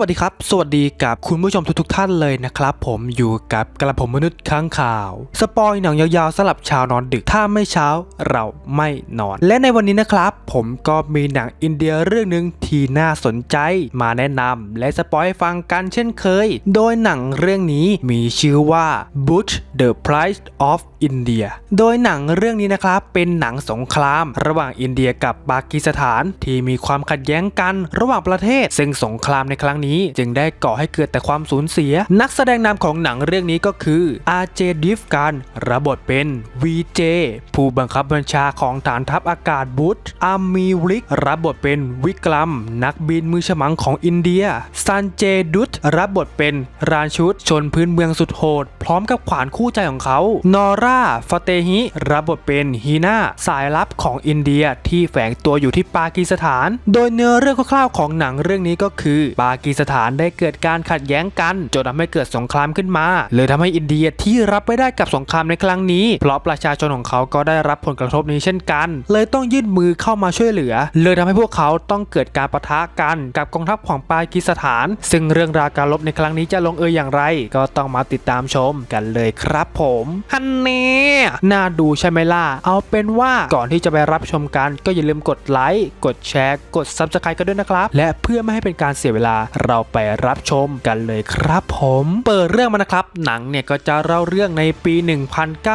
วัสดีครับ สวัสดีกับคุณผู้ชมทุกๆท่านเลยนะครับ ผมอยู่กับกระผมมนุษย์ค้างข่าว สปอยหนังยาวๆสลับชาวนอนดึกถ้าไม่เช้าเราไม่นอน และในวันนี้นะครับ ผมก็มีหนังอินเดียเรื่องหนึ่งที่น่าสนใจมาแนะนำและสปอยให้ฟังกันเช่นเคย โดยหนังเรื่องนี้มีชื่อว่า Butch the Price of India โดยหนังเรื่องนี้นะครับเป็นหนังสงคราม ระหว่างอินเดียกับปากีสถานที่มีความขัดแย้งกันระหว่างประเทศ ซึ่งสงครามในครั้งนี้ จึงได้ก่อให้เกิดแต่ความสูญเสีย นักแสดงนำของหนังเรื่องนี้ก็คืออาเจดิฟการรับบทเป็น VJ ผู้บังคับบัญชาของฐานทัพอากาศบุตอามีริกรับบทเป็นวิกลัม นักบินมือฉมังของอินเดียซันเจดุตรับบทเป็นรานชุดชนพื้นเมืองสุดโหด พร้อมกับขวานคู่ใจของเขา นอร่าฟาเตฮิรับบทเป็นฮีนาสายลับของอินเดียที่แฝงตัวอยู่ที่ปากีสถาน โดยเนื้อเรื่องคร่าวๆของหนังเรื่องนี้ก็คือปากีสถานได้เกิดการขัดแย้งกันจนทำให้เกิดสงครามขึ้นมาเลยทำให้อินเดียที่รับไม่ได้กับสงครามในครั้งนี้ เพราะประชาชนของเขาก็ได้รับผลกระทบนี้เช่นกัน เลยต้องยื่นมือเข้ามาช่วยเหลือ เลยทำให้พวกเขาต้องเกิดการปะทะกันกับกองทัพของปากีสถาน ซึ่งเรื่องราวการรบในครั้งนี้จะลงเอยอย่างไร ก็ต้องมาติดตามชมกันเลยครับผมฮันเน่น่าดูใช่ไหมล่ะเอาเป็นว่าก่อนที่จะไปรับชมกัน ก็อย่าลืมกดไลค์กดแชร์กด Subscribe กันด้วยนะครับและเพื่อไม่ให้เป็นการเสียเวลาเราไปรับชมกันเลยครับผม เปิดเรื่องมานะครับ หนังเนี่ยก็จะเล่าเรื่องในปี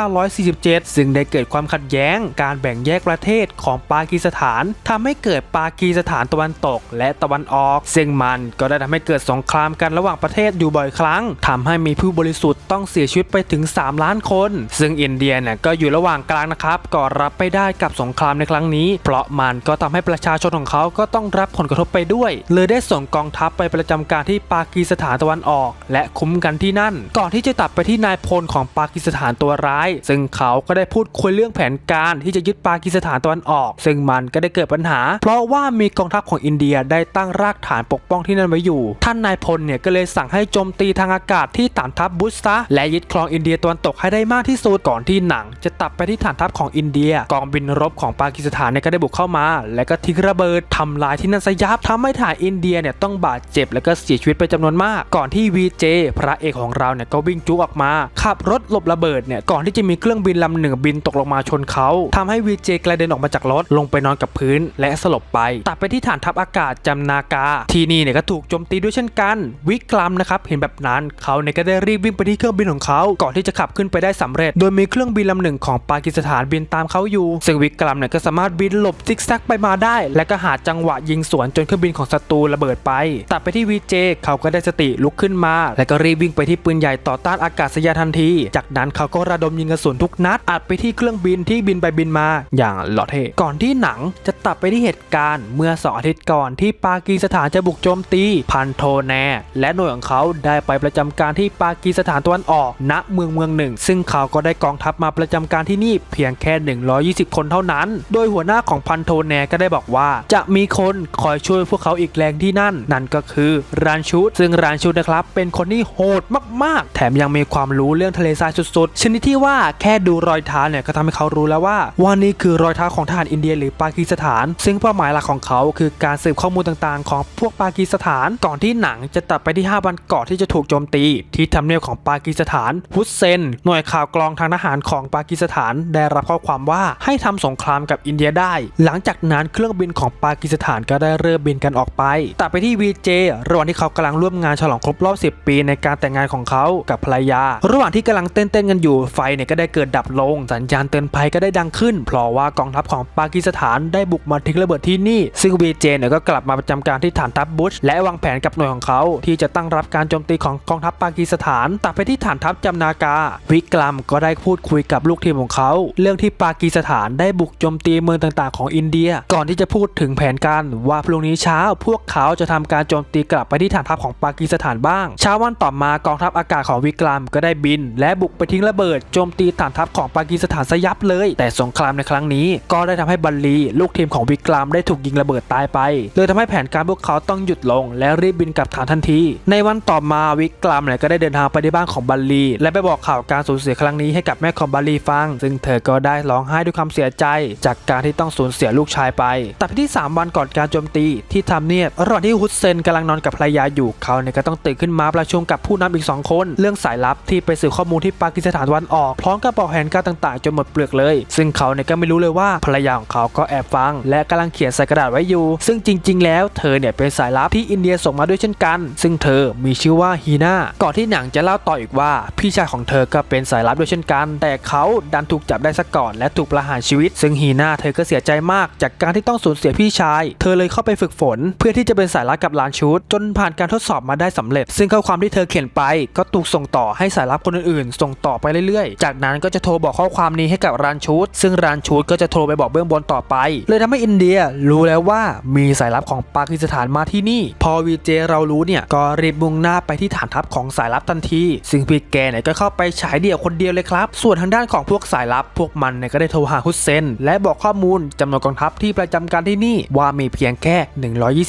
1947 ซึ่งได้เกิดความขัดแย้ง การแบ่งแยกประเทศของปากีสถานทำให้เกิดปากีสถานตะวันตกและตะวันออก ซึ่งมันก็ได้ทำให้เกิดสงครามกันระหว่างประเทศอยู่บ่อยครั้งทำให้มีผู้บริสุทธิ์ต้องเสียชีวิตไปถึง 3 ล้านคน ซึ่งอินเดียเนี่ยก็อยู่ระหว่างกลางนะครับก็รับไม่ได้กับสงครามในครั้งนี้ เพราะมันก็ทำให้ประชาชนของเขาก็ต้องรับผลกระทบไปด้วย เลยได้ส่งกองทัพไปประจำการที่ปากีสถานตะวันออก และคุ้มกันที่นั่น ก่อนที่จะตัดไปที่นายพลของปากีสถานตัวร้าย ซึ่งเขาก็ได้พูดคุยเรื่องแผนการที่จะยึดปากีสถานตะวันออก ซึ่งมันก็ได้เกิดปัญหา เพราะว่ามีกองทัพของอินเดียได้ตั้งรากฐานปกป้องที่นั่นไว้อยู่ ท่านนายพลเนี่ยก็เลยสั่งให้โจมตีทางอากาศที่ฐานทัพบุษซะและยึดครองอินเดียตะวันตกให้ได้มากที่สุดก่อนที่หนัง จะตัดไปที่ฐานทัพของอินเดีย กองบินรบของปากีสถานเนี่ยก็ได้บุกเข้ามา และก็ทิ้งระเบิดทำลายที่นั่นซะยับทำให้ฐานอินเดียเนี่ยต้องบาดเจ็บและก็เสียชีวิตไปจำนวนมาก ก่อนที่วีเจพระเอกของเราเนี่ยก็วิ่งจุกออกมาขับรถหลบระเบิดเนี่ยก่อนที่จะมีเครื่องบินลำหนึ่งบินตกลงมาชนเขาทำให้วีเจกระเด็นออกมาจากรถลงไปนอนกับพื้นและสลบไปตัดไปที่ฐานทัพอากาศจำนากา ที่นี่เนี่ยก็ถูกโจมตีด้วยเช่นกัน วิกลัมนะครับเห็นแบบนั้นเขาเนี่ยก็ได้รีบวิ่งไปที่เครื่องบินของเขาก่อนที่จะขับขึ้นไปได้สำเร็จ โดยมีเครื่องบินลำหนึ่งของปากีสถานบินตามเขาอยู่ ซึ่งวิกลัมเนี่ยก็สามารถบินหลบซิกแซกไปมาได้ และก็หาจังหวะยิงสวนจนเครื่องบินของศัตรูระเบิดไปตัดไปที่วีเจเขาก็ได้สติลุกขึ้นมา และก็รีบวิ่งไปที่ปืนใหญ่ต่อต้านอากาศยานทันที จากนั้นเขาก็ระดมยิงกระสุนทุกนัดอัดไปที่เครื่องบินที่บินไปบินมา อย่างหล่อเทก่อนที่หนังจะตัดไปที่เหตุการณ์เมื่อสองอาทิตย์ก่อนที่ปากีสถานจะบุกโจมตีพันโทแน และหน่วยของเขาได้ไปประจำการที่ปากีสถานตะวันออก ณเมืองเมืองหนึ่ง ซึ่งเขาก็ได้กองทัพมาประจำการที่นี่เพียงแค่ 120 คนเท่านั้น โดยหัวหน้าของพันโทแนก็ได้บอกว่า จะมีคนคอยช่วยพวกเขาอีกแรงที่นั่น นั่นก็คือรานชุด ซึ่งรานชุดนะครับเป็นคนที่โหดมากๆ แถมยังมีความรู้เรื่องทะเลทรายสุดๆ ชนิดที่ว่าแค่ดูรอยเท้าเนี่ยก็ทำให้เขารู้แล้วว่าว่านี่คือรอยเท้าของทหารอินเดียหรือปากีสถาน ซึ่งเป้าหมายหลักของเขาคือการสืบข้อมูลต่างๆ ของพวกปากีสถาน ก่อนที่หนังจะตัดไปที่5วันก่อนที่จะถูกโจมตี ที่ทำเนียบของปากีสถานฮุสเซน หน่วยข่าวกรองทางทหารของปากีสถาน ได้รับข้อความว่าให้ทำสงครามกับอินเดียได้ หลังจากนั้นเครื่องบินของปากีสถานก็ได้เริ่มบินกันออกไปตัดไปที่วีเจระหว่างที่เขากำลังร่วมงานฉลองครบรอบ 10 ปีในการแต่งงานของเขากับภรรยา ระหว่างที่กำลังเต้นๆกันอยู่ไฟเนี่ยก็ได้เกิดดับลง สัญญาณเตือนภัยก็ได้ดังขึ้น เพราะว่ากองทัพของปากีสถานได้บุกมาทิ้งระเบิดที่นี่ ซึ่งวีเจเนี่ยก็กลับมาประจำการที่ฐานทัพบุชและวางแผนกับหน่วยของเขาที่จะตั้งรับการโจมตีของกองทัพปากีสถานตัดไปที่ฐานทัพจำนากา วิกลัมก็ได้พูดคุยกับลูกทีมของเขา เรื่องที่ปากีสถานได้บุกโจมตีเมืองต่างๆ ของอินเดีย ก่อนที่จะพูดถึงแผนการว่าพรุ่งนี้เช้าพวกเขาจะทำการโจมตีกลับไปที่ฐานทัพของปากีสถานบ้าง เช้าวันต่อมากองทัพอากาศของวิกลัมก็ได้บิน และบุกไปทิ้งระเบิดโจมตีฐานทัพของปากีสถานซะยับเลย แต่สงครามในครั้งนี้ ก็ได้ทำให้บัลลีลูกทีมของวิกลัมได้ถูกยิงระเบิดตายไปเลยทำให้แผนการพวกเขาต้องหยุดลง และรีบบินกลับฐานทันที ในวันต่อมาวิกลัมเนี่ยก็ได้เดินทางไปที่บ้านของบัลลีและไปบอกข่าวการสูญเสียครั้งนี้ให้กับแม่ของบัลลีฟัง ซึ่งเธอก็ได้ร้องไห้ด้วยความเสียใจ จากการที่ต้องสูญเสียลูกชายไป แต่ที่ 3 วันก่อนการโจมตีที่ทำเนียบระหว่างที่ฮุสเซนกำลังนอนกับภรรยาอยู่เขาเนี่ยก็ต้องตื่นขึ้นมาประชุมกับผู้นำอีก 2 คน เรื่องสายลับที่ไปสืบข้อมูลที่ปากีสถานวันออกพร้อมกับบอกแผนการต่างๆจนหมดเปลือกเลย ซึ่งเขาเนี่ยก็ไม่รู้เลยว่าภรรยาของเขาก็แอบฟัง และกำลังเขียนใส่กระดาษไว้อยู่ ซึ่งจริง ๆ แล้วเธอเนี่ยเป็นสายลับที่อินเดียส่งมาด้วยเช่นกัน ซึ่งเธอมีชื่อว่าฮีน่าก่อนที่หนังจะเล่าต่ออีกว่าพี่ชายของเธอก็เป็นสายลับด้วยเช่นกัน แต่เขาดันถูกจับได้ซะก่อนและถูกประหารชีวิต ซึ่งฮีน่าเธอก็เสียใจมากจากการที่ต้องสูญเสียพี่ชาย เธอเลยเข้าไปฝึกฝน เพื่อที่จะเป็นสายลับกับลานชูด จนผ่านการทดสอบมาได้สำเร็จ ซึ่งข้อความที่เธอเขียนไป ก็ถูกส่งต่อให้สายลับคนอื่นๆ ส่งต่อไปเรื่อยๆ จากนั้นก็จะโทรบอกข้อความนี้ให้กับรานชูดซึ่งรานชูดก็จะโทรไปบอกเบื้องบนต่อไป เลยทำให้อินเดียรู้แล้วว่ามีสายลับของปากีสถานมาที่นี่ พอวีเจเรารู้เนี่ยก็รีบมุ่งหน้าไปที่ฐานทัพของสายลับทันที ซึ่งพีแกเนี่ยก็เข้าไปฉายเดี่ยวคนเดียวเลยครับ ส่วนทางด้านของพวกสายลับ พวกมันเนี่ยก็ได้โทรหาฮุสเซน และบอกข้อมูลจำนวนกองทัพที่ประจำการที่นี่ว่ามีเพียงแค่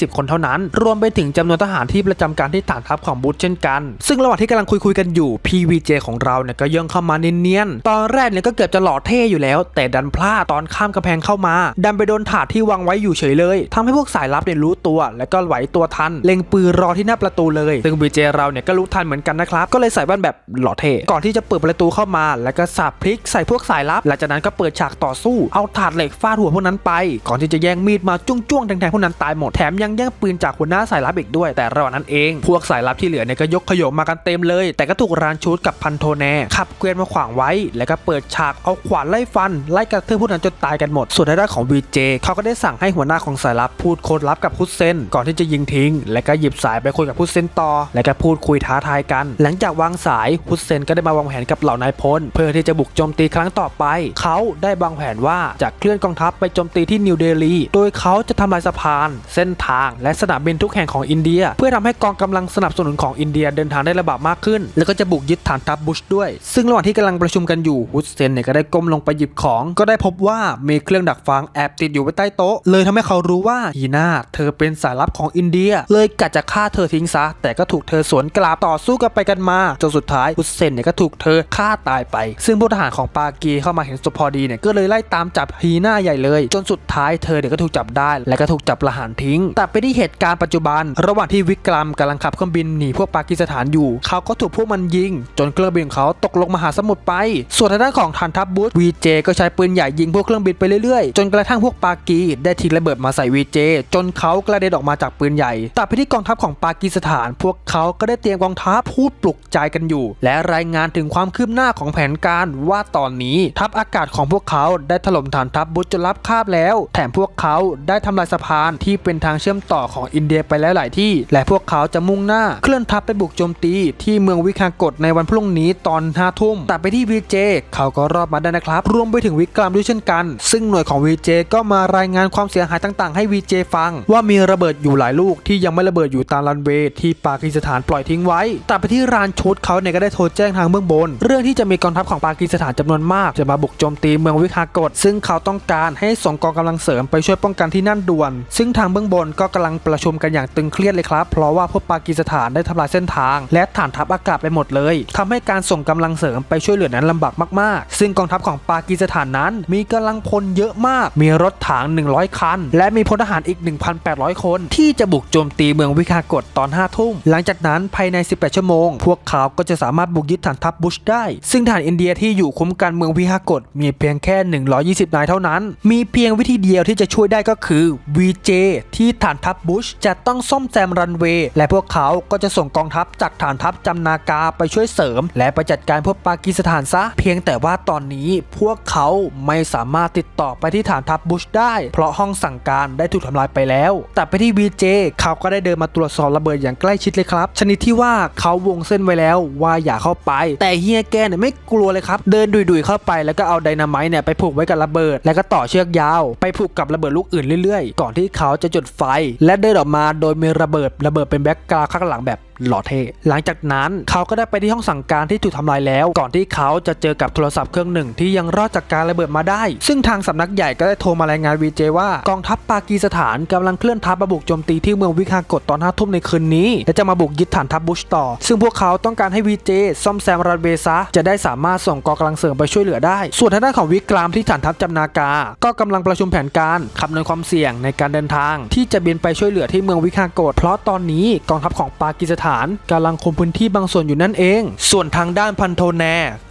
120 คนเท่านั้น รวมไปถึงจำนวนทหารที่ประจำการที่ฐานทัพของบูธเช่นกัน ซึ่งระหว่างที่กำลังคุยคุยกันอยู่ PVJ ของเราเนี่ยก็ย่องเข้ามาเนียนๆ ตอนแรกเนี่ยก็เกือบจะหล่อเท่อยู่แล้ว แต่ดันพลาดตอนข้ามกำแพงเข้ามา ดันไปโดนถาดที่วางไว้อยู่เฉยเลยทำให้พวกสายลับเนี่ยรู้ตัว และก็ไหวตัวทัน เล็งปืนรอที่หน้าประตูเลย ซึ่ง VJ เราเนี่ยก็รู้ทันเหมือนกันนะครับ ก็เลยใส่แว่นแบบหล่อเท่ก่อนที่จะเปิดประตูเข้ามา แล้วก็สับพลิกใส่พวกสายลับ หลังจากนั้นก็เปิดฉากต่อสู้ เอาถาดเหล็กฟาดหัวพวกนั้นไป ก่อนที่จะแย่งมีดมาจ้วงๆแทงๆพวกนั้นตายหมด แถมยังแย่งปืนจากหัวหน้าสายลับอีกด้วย แต่ระหว่างนั้นเอง พวกสายลับที่เหลือเนี่ยก็ยกขยโยมากันเต็มเลย แต่ก็ถูกรานชูดกับพันโทแนขับเกวียนมาขวางไว้ แล้วก็เปิดฉากเอาขวานไล่ฟัน ไล่กระทืบพวกนั้นจนตายกันหมด ส่วนทางด้านของ VJ เจเขาก็ได้สั่งให้หัวหน้าของสายลับพูดโค้ดลับกับฮุสเซนก่อนที่จะยิงทิ้ง และก็หยิบสายไปคุยกับฮุสเซนต่อ และก็พูดคุยท้าทายกัน หลังจากวางสายฮุสเซนก็ได้มาวางแผนกับเหล่านายพลเพื่อที่จะบุกโจมตีครั้งต่อไป เขาได้วางแผนว่าจะเคลื่อนกองทัพไปโจมตีที่นิวเดลี โดยเขาจะทำลายสะพาน เส้นทางและสนามบินทุกแห่งของอินเดีย เพื่อทำให้กองกำลังสนับสนุนของอินเดียเดินทางได้ระบาดมากขึ้น แล้วก็จะบุกยึดฐานทัพบุชด้วย ซึ่งระหว่างที่กำลังประชุมกันอยู่ฮุสเซนเนี่ยก็ได้ก้มลงไปหยิบของ ก็ได้พบว่ามีเครื่องดักฟังแอบติดอยู่ไว้ใต้โต๊ะ เลยทำให้เขารู้ว่าฮีน่าเธอเป็นสายลับของอินเดีย เลยกะจะฆ่าเธอทิ้งซะ แต่ก็ถูกเธอสวนกลับต่อสู้กันไปกันมาจนสุดท้ายฮุสเซนเนี่ยก็ถูกเธอฆ่าตายไป ซึ่งผู้ทหารของปากีเข้ามาเห็นศพพอดีเนี่ยก็เลยไล่ตามจับฮีน่าใหญ่เลย จนสุดท้ายเธอเนี่ยก็ถูกจับได้ และก็ถูกจับประหารทิ้ง แต่ไปที่เหตุการณ์ปัจจุบันระหว่างที่วิกรัมกำลังขับเครื่องบินหนีพวกปากีสถานอยู่ เขาก็ถูกพวกมันยิง จนเครื่องบินของเขาตกลงมหาสมุทรไป ส่วนทางด้านของฐานทัพบูธวีเจก็ใช้ปืนใหญ่ยิงพวกเครื่องบินไปเรื่อยๆ จนกระทั่งพวกปากีได้ทิ้งระเบิดมาใส่วีเจจนเขากระเด็นออกมาจากปืนใหญ่ แต่ไปที่กองทัพของปากีสถาน พวกเขาก็ได้เตรียมกองทัพพูดปลุกใจกันอยู่ และรายงานถึงความคืบหน้าของแผนการว่าตอนนี้ทัพอากาศของพวกเขาได้ถล่มฐานทัพบุตรจนรับคาบแล้ว แถมพวกเขาได้ทำลายสะพานที่เป็นทางเชื่อมต่อของอินเดียไปแล้วหลายที่ และพวกเขาจะมุ่งหน้าเคลื่อนทัพไปบุกโจมตีที่เมืองวิคากตในวันพรุ่งนี้ตอนห้าทุ่มแต่ไปที่วีเจเขาก็รอดมาได้นะครับ รวมไปถึงวิกรามด้วยเช่นกัน ซึ่งหน่วยของวีเจก็มารายงานความเสียหายต่างๆ ให้วีเจฟัง ว่ามีระเบิดอยู่หลายลูกที่ยังไม่ระเบิดอยู่ตามรันเวย์ที่ปากีสถานปล่อยทิ้งไว้แต่ไปที่รานชุดเขาเนี่ยก็ได้โทรแจ้งทางเบื้องบน เรื่องที่จะมีกองทัพของปากีสถานจำนวนมาก จะมาบุกโจมตีเมืองวิคากตซึ่งเขาต้องการให้ส่งกองกำลังเสริมไปช่วยป้องกันที่นั่นด่วน ซึ่งทางเบื้องบนก็กำลังประชุมกันอย่างตึงเครียดเลยครับ เพราะว่าพวกปากีสถานได้ทำลายเส้นทาง และฐานทัพอากาศไปหมดเลยทำให้การส่งกำลังเสริมไปช่วยเหลือนั้นลำบากมากๆ ซึ่งกองทัพของปากีสถานนั้น มีกำลังพลเยอะมาก มีรถถัง100 คัน และมีพลทหารอีก 1,800 คน ที่จะบุกโจมตีเมืองวิคากตตอน5ทุ่มหลังจากนั้นภายใน 18 ชั่วโมง พวกเขาก็จะสามารถบุกยึดฐานทัพบุชได้ ซึ่งฐานอินเดียที่อยู่คุ้มกันเมืองวิคากตมีเพียงแค่ 120 นายเท่านั้น มีเพียงวิธีเดียวที่จะช่วยได้ก็คือ VJ ที่ฐานทัพบุชจะต้องซ่อมแซมรันเวย์และพวกเขาก็จะส่งกองทัพจากฐานทัพจำนากาไปช่วยเสริม และไปจัดการพวกปากีสถานซะ เพียงแต่ว่าตอนนี้พวกเขาไม่สามารถติดต่อไปที่ฐานทัพบุชได้ เพราะห้องสั่งการได้ถูกทำลายไปแล้ว แต่ไปที่ VJ เขาก็ได้เดินมาตรวจสอบระเบิดอย่างใกล้ชิดเลยครับ ชนิดที่ว่าเขาวงเส้นไว้แล้วว่าอย่าเข้าไป แต่เฮียแกเนี่ยไม่กลัวเลยครับ เดินดุยๆเข้าไปแล้วก็เอาไดนาไมต์เนี่ยไปผูกไว้กับระเบิด แล้วก็ต่อเชือกยาว ไปผูกกับระเบิดลูกอื่นเรื่อยๆ ก่อนที่เขาจะจุดไฟ และเดินออกมาโดยมีระเบิดระเบิดเป็นแบ็กกราวข้างหลังแบบ หล่อเท่หลังจากนั้นเขาก็ได้ไปที่ห้องสั่งการที่ถูกทำลายแล้ว ก่อนที่เขาจะเจอกับโทรศัพท์เครื่องหนึ่งที่ยังรอดจากการระเบิดมาได้ ซึ่งทางสำนักใหญ่ก็ได้โทรมารายงานวีเจว่ากองทัพปากีสถานกำลังเคลื่อนทัพมาบุกโจมตีที่เมืองวิคากตตอนห้าทุ่มในคืนนี้ และจะมาบุกยึดฐานทัพบุชต่อ ซึ่งพวกเขาต้องการให้วีเจซ่อมแซมรันเวซะจะได้สามารถส่งกองกำลังเสริมไปช่วยเหลือได้ ส่วนทางด้านของวิกรามที่ฐานทัพจำนากา ก็กำลังประชุมแผนการคำนวณความเสี่ยงในการเดินทาง ที่จะบินไปช่วยเหลือที่เมืองวิคากตเพราะตอนนี้กองทัพของปากีสถานกำลังคุมพื้นที่บางส่วนอยู่นั่นเอง ส่วนทางด้านพันโทแน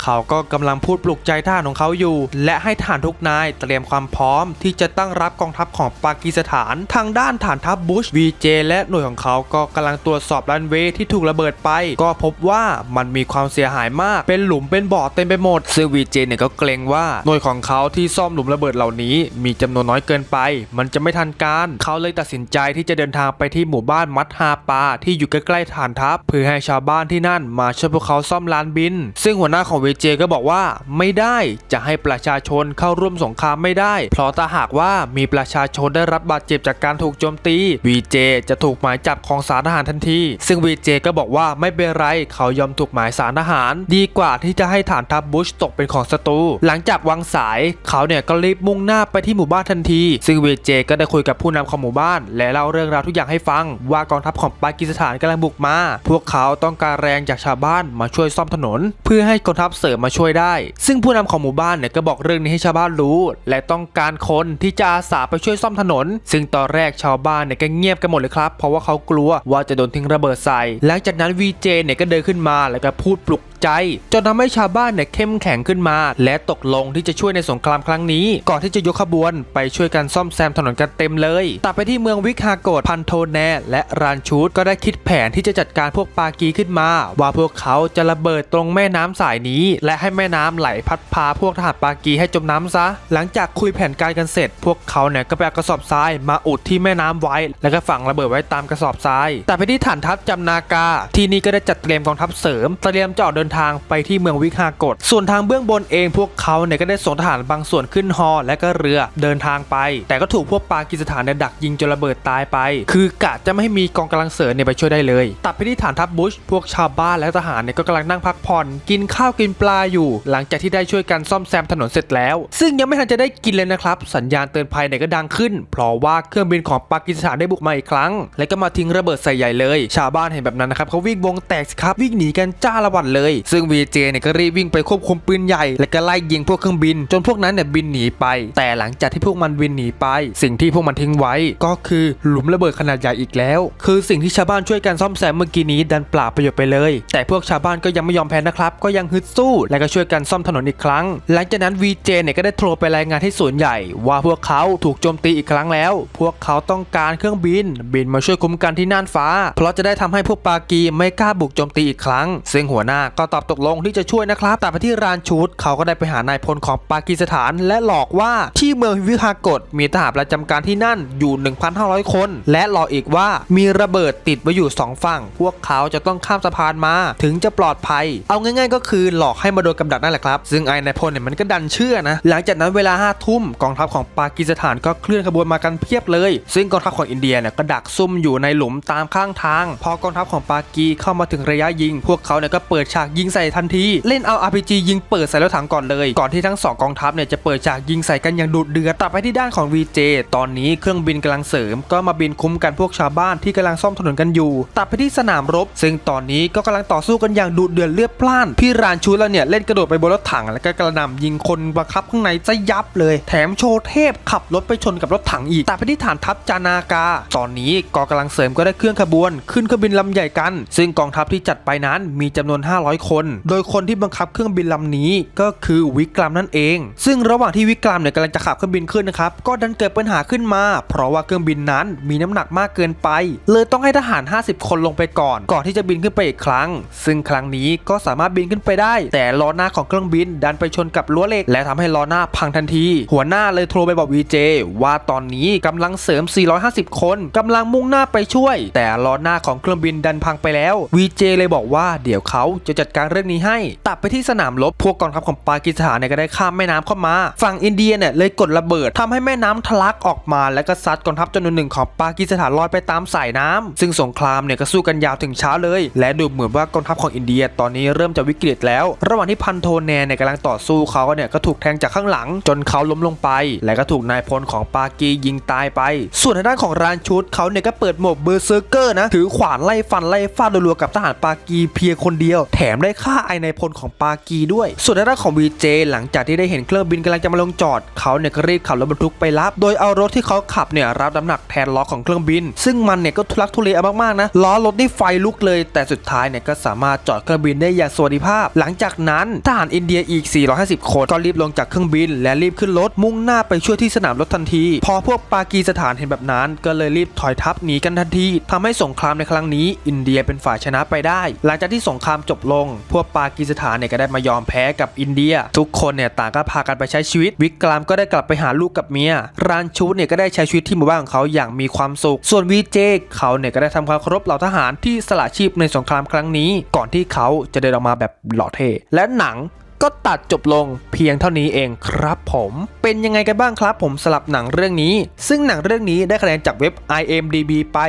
เขาก็กำลังพูดปลุกใจทหารของเขาอยู่ และให้ทหารทุกนายเตรียมความพร้อม ที่จะตั้งรับกองทัพของปากีสถาน ทางด้านฐานทัพบุชวีเจและหน่วยของเขาก็กำลังตรวจสอบรันเวย์ที่ถูกระเบิดไป ก็พบว่ามันมีความเสียหายมาก เป็นหลุมเป็นบ่อเต็มไปหมดซึ่งวีเจเนี่ยก็เกรงว่าหน่วยของเขาที่ซ่อมหลุมระเบิดเหล่านี้ มีจำนวนน้อยเกินไป มันจะไม่ทันการ เขาเลยตัดสินใจที่จะเดินทางไปที่หมู่บ้านมัดฮาปาที่อยู่ใกล้ๆฐานทัพเพื่อให้ชาวบ้านที่นั่นมาช่วยพวกเขาซ่อมลานบิน ซึ่งหัวหน้าของวีเจก็บอกว่า ไม่ได้จะให้ประชาชนเข้าร่วมสงครามไม่ได้ เพราะถ้าหากว่ามีประชาชนได้รับบาดเจ็บจากการถูกโจมตีวีเจจะถูกหมายจับของสารทหารทันที ซึ่งวีเจก็บอกว่าไม่เป็นไรเขายอมถูกหมายสารทหาร ดีกว่าที่จะให้ฐานทัพบุชตกเป็นของศัตรูหลังจากวางสายเขาเนี่ยก็รีบมุ่งหน้าไปที่หมู่บ้านทันที ซึ่งวีเจก็ได้คุยกับผู้นำของหมู่บ้าน และเล่าเรื่องราวทุกอย่างให้ฟัง ว่ากองทัพของปากีสถานกำลังบุกมาพวกเขาต้องการแรงจากชาวบ้านมาช่วยซ่อมถนน เพื่อให้กองทัพเสริมมาช่วยได้ ซึ่งผู้นำของหมู่บ้านเนี่ยก็บอกเรื่องนี้ให้ชาวบ้านรู้ และต้องการคนที่จะอาสาไปช่วยซ่อมถนน ซึ่งตอนแรกชาวบ้านเนี่ยก็เงียบกันหมดเลยครับ เพราะว่าเขากลัวว่าจะโดนทิ้งระเบิดใส่ หลังจากนั้นวีเจเนี่ยก็เดินขึ้นมาแล้วก็พูดปลุกใจจนทำให้ชาวบ้านเนี่ยเข้มแข็งขึ้นมา และตกลงที่จะช่วยในสงครามครั้งนี้ ก่อนที่จะยกขบวนไปช่วยกันซ่อมแซมถนนกันเต็มเลย ตัดไปที่เมืองวิคาโกดพันโทแนและรานชูดก็ได้คิดแผนที่จะจัดการพวกปากีขึ้นมา ว่าพวกเขาจะระเบิดตรงแม่น้ำสายนี้ และให้แม่น้ำไหลพัดพาพวกทหารปากีให้จมน้ำซะ หลังจากคุยแผนการกันเสร็จ พวกเขาเนี่ยก็ไปเอากระสอบทรายมาอุดที่แม่น้ำไว้ แล้วก็ฝังระเบิดไว้ตามกระสอบทราย แต่ไปที่ฐานทัพจำนากา ที่นี่ก็ได้จัดเตรียมกองทัพเสริมเตรียมจะออกเดินทางไปที่เมืองวิคากตส่วนทางเบื้องบนเองพวกเขาเนี่ยก็ได้ส่งทหารบางส่วนขึ้นฮอและก็เรือเดินทางไป แต่ก็ถูกพวกปากีสถานเนี่ยดักยิงจนระเบิดตายไป คือกะจะไม่ให้มีกองกำลังเสริมเนี่ยไปช่วยได้เลยตัดไปที่ฐานทัพบุช พวกชาวบ้านและทหารเนี่ยก็กำลังนั่งพักผ่อน กินข้าวกินปลาอยู่ หลังจากที่ได้ช่วยกันซ่อมแซมถนนเสร็จแล้ว ซึ่งยังไม่ทันจะได้กินเลยนะครับ สัญญาณเตือนภัยเนี่ยก็ดังขึ้น เพราะว่าเครื่องบินของปากีสถานได้บุกมาอีกครั้ง และก็มาทิ้งระเบิดใส่ใหญ่เลย ชาวบ้านเห็นแบบนั้นนะครับเขาวิ่งวงแตกสิครับวิ่งหนีกันจ้าละวันเลย ซึ่งวีเจเนี่ยก็รีบวิ่งไปควบคุมปืนใหญ่ และก็ไล่ยิงพวกเครื่องบิน จนพวกนั้นเนี่ยบินหนีไป แต่หลังจากที่พวกมันบินหนีไป สิ่งที่พวกมันทิ้งไว้ก็คือหลุมระเบิดขนาดใหญ่อีกแล้ว คือสิ่งที่ชาวบ้านช่วยกันซ่อมแซมเมื่อกี้นี้ดันเปล่าประโยชน์ไปเลย แต่พวกชาวบ้านก็ยังไม่ยอมแพ้นะครับ ก็ยังฮึดสู้ และก็ช่วยกันซ่อมถนนอีกครั้ง หลังจากนั้นวีเจเนี่ยก็ได้โทรไปรายงานที่ศูนย์ใหญ่ ว่าพวกเขาถูกโจมตีอีกครั้งแล้ว พวกเขาต้องการเครื่องบิน บินมาช่วยคุ้มกันที่น่านฟ้า เพราะจะได้ทำให้พวกปากีไม่กล้าบุกโจมตีอีกครั้ง ซึ่งหัวหน้าก็ตอบตกลงที่จะช่วยนะครับแต่ไปที่รานชูดเขาก็ได้ไปหานายพลของปากีสถาน และหลอกว่าที่เมืองวิฮากตมีทหารประจำการที่นั่นอยู่ 1,500 คน และหลอกอีกว่ามีระเบิดติดไว้อยู่สองฝั่งพวกเขาจะต้องข้ามสะพานมาถึงจะปลอดภัย เอาง่ายๆ ก็คือหลอกให้มาโดนกำดักนั่นแหละครับ ซึ่งไอ้นายพลเนี่ยมันก็ดันเชื่อนะ หลังจากนั้นเวลาห้าทุ่มกองทัพของปากีสถานก็เคลื่อนขบวนมากันเพียบเลย ซึ่งกองทัพของอินเดียเนี่ยก็ดักซุ่มอยู่ในหลุมตามข้างทาง พอกองทัพของปากีเข้ามาถึงระยะยิง พวกเขาเนี่ยก็เปิดฉากยิงใส่ทันที เล่นเอา RPG ยิงเปิดใส่รถถังก่อนเลย ก่อนที่ทั้งสองกองทัพเนี่ยจะเปิดฉากยิงใส่กันอย่างดุเดือดตัดไปที่ด้านของ VJ ตอนนี้เครื่องบินกำลังเสริม ก็มาบินคุ้มกันพวกชาวบ้านที่กำลังซ่อมถนนกันอยู่ตัดไปที่สนามรบ ซึ่งตอนนี้ก็กำลังต่อสู้กันอย่างดุเดือดเลือดพล่าน พี่รานชูแล้วเนี่ยเล่นกระโดดไปบนรถถังแล้วก็กระหน่ำยิงคนบังคับข้างในซะยับเลย แถมโชว์เทพขับรถไปชนกับรถถังอีกแตัดไปที่ฐานทัพจานากา ตอนนี้กองกำลังเสริมก็ได้เคลื่อนขบวน ขึ้นเครื่องบินลำใหญ่กัน ซึ่งกองทัพที่จัดไปนั้นมีจำนวน 500 คน โดยคนที่บังคับเครื่องบินลำนี้ก็คือวิกรามนั่นเอง ซึ่งระหว่างที่วิกรามเนี่ยกำลังจะขับเครื่องบินขึ้นนะครับก็ดันเกิดปัญหาขึ้นมา เพราะว่าเครื่องบินนั้นมีน้ำหนักมากเกินไป เลยต้องให้ทหาร 50 คนลงไปก่อน ก่อนที่จะบินขึ้นไปอีกครั้ง ซึ่งครั้งนี้ก็สามารถบินขึ้นไปได้ แต่ล้อหน้าของเครื่องบินดันไปชนกับรั้วเหล็ก และทำให้ล้อหน้าพังทันที หัวหน้าเลยโทรไปบอกวีเจว่าตอนนี้กำลังเสริม 450 คนกำลังมุ่งหน้าไปช่วย แต่ล้อหน้าของเครื่องบินดันพังไปแล้ววีเจเลยบอกว่าเดี๋ยวเขาจะจัดการเรื่องนี้ให้ ตัดไปที่สนามรบพวกกองทัพของปากีสถานเนี่ยก็ได้ข้ามแม่น้ำเข้ามา ฝั่งอินเดียเนี่ยเลยกดระเบิดทำให้แม่น้ำทะลักออกมา แล้วก็ซัดกองทัพจำนวนหนึ่งของปากีสถานลอยไปตามสายน้ำซึ่งสงครามเนี่ยก็สู้กันยาวถึงเช้าเลย และดูเหมือนว่ากองทัพของอินเดียตอนนี้เริ่มจะวิกฤตแล้ว ระหว่างที่พันโทแนนเนี่ยกำลังต่อสู้เขาเนี่ยก็ถูกแทงจากข้างหลัง จนเขาล้มลงไป และก็ถูกนายพลของปากียิงตายไป ส่วนทางด้านของรานชุดเขาเนี่ยก็เปิดโหมดเบอร์เซอร์เกอร์นะถือขวานไล่ฟันไล่ฟาดรัวๆกับทหารปากีเพียงคนเดียว แถมได้ฆ่าไอนายพลของปากีด้วย ส่วนทางด้านของวีเจหลังจากที่ได้เห็นเครื่องบินกำลังจะมาลงจอดเขาเนี่ยก็รีบขับรถบรรทุกไปรับ โดยเอารถที่เขาขับเนี่ยรับน้ำหนักแทนล้อของเครื่องบิน ซึ่งมันเนี่ยก็ทุลักทุเลมากๆนะล้อรถนี่ไฟลุกเลย แต่สุดท้ายเนี่ยก็สามารถจอดเครื่องบินได้อย่างสวัสดิภาพ หลังจากนั้นทหารอินเดียอีก 450 คนก็รีบลงจากเครื่องบิน และรีบขึ้นรถมุ่งหน้าไปช่วยที่สนามรถทันที พอพวกปากีสถานเห็นแบบนั้น ก็เลยรีบถอยทัพหนีกันทันทีทำให้สงครามในครั้งนี้ อินเดียเป็นฝ่ายชนะไปได้ หลังจากที่สงครามจบลง พวกปากีสถานเนี่ยก็ได้มายอมแพ้กับอินเดีย ทุกคนเนี่ยต่างก็พากันไปใช้ชีวิต วิกรามก็ได้กลับไปหาลูกกับเมียรานชูดเนี่ยก็ได้ใช้ชีวิตที่หมู่บ้านของเขาอย่างมีความสุข ส่วนวีเจเขาเนี่ยก็ได้ทำความเคารพเหล่าทหารที่สละชีพในสงครามครั้งนี้ ก่อนที่เขาจะเดินออกมาแบบหล่อเท่และหนัง ก็ตัดจบลงเพียงเท่านี้เองครับผม เป็นยังไงกันบ้างครับผมสลับหนังเรื่องนี้ ซึ่งหนังเรื่องนี้ได้คะแนนจากเว็บ IMDB ไป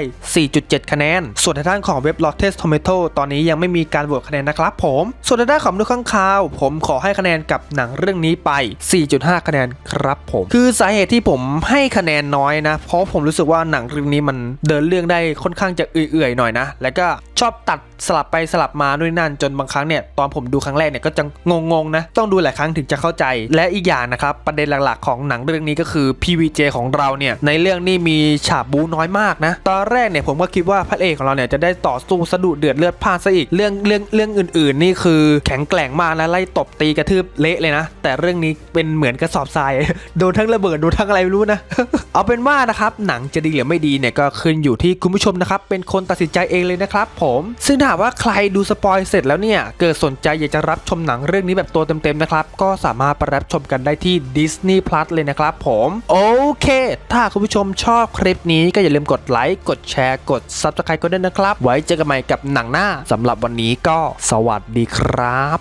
4.7 คะแนน ส่วนทางด้านของเว็บ Rotten Tomato ตอนนี้ยังไม่มีการโหวตคะแนนนะครับผม ส่วนทางด้านของดูข้างคาว ผมขอให้คะแนนกับหนังเรื่องนี้ไป 4.5 คะแนนครับผม คือสาเหตุที่ผมให้คะแนนน้อยนะ เพราะผมรู้สึกว่าหนังเรื่องนี้มันเดินเรื่องได้ค่อนข้างจะเอื่อยๆหน่อยนะ แล้วก็ชอบตัดสลับไปสลับมาด้วยนั่นจนบางครั้งเนี่ยตอนผมดูครั้งแรกเนี่ยก็จะงงๆนะ ต้องดูหลายครั้งถึงจะเข้าใจ และอีกอย่างนะครับ ประเด็นหลักๆ ของหนังเรื่องนี้ก็คือ PVJ ของเราเนี่ย ในเรื่องนี้มีฉากบูน้อยมากนะ ตอนแรกเนี่ยผมก็คิดว่าพระเอกของเราเนี่ยจะได้ต่อสู้สะดุดเดือดเลือดพล่านซะอีก เรื่องเรื่องเรื่องอื่น ๆ นี่คือแข็งแกร่งมากนะไล่ตบตีกระทืบเละเลยนะ แต่เรื่องนี้เป็นเหมือนกระสอบทรายโดนทั้งระเบิดโดนทั้งอะไรไม่รู้นะ เอาเป็นว่านะครับหนังจะดีหรือไม่ดีเนี่ยก็ขึ้นอยู่ที่คุณผู้ชมนะครับเป็นคนตัดสินใจเองเลยนะครับผม ซึ่งถ้าว่าใครดูสปอยเสร็จแล้วเนี่ยเกิดสนใจอยากจะรับชมหนังเรื่องนี้แบบตัวเต็มๆนะครับ ก็สามารถไปรับชมกันได้ที่ Disney Plus เลยนะครับผม โอเค ถ้าคุณผู้ชมชอบคลิปนี้ก็อย่าลืมกดไลค์ กดแชร์ กด Subscribe กันด้วยนะครับ ไว้เจอกันใหม่กับหนังหน้าสำหรับวันนี้ก็สวัสดีครับ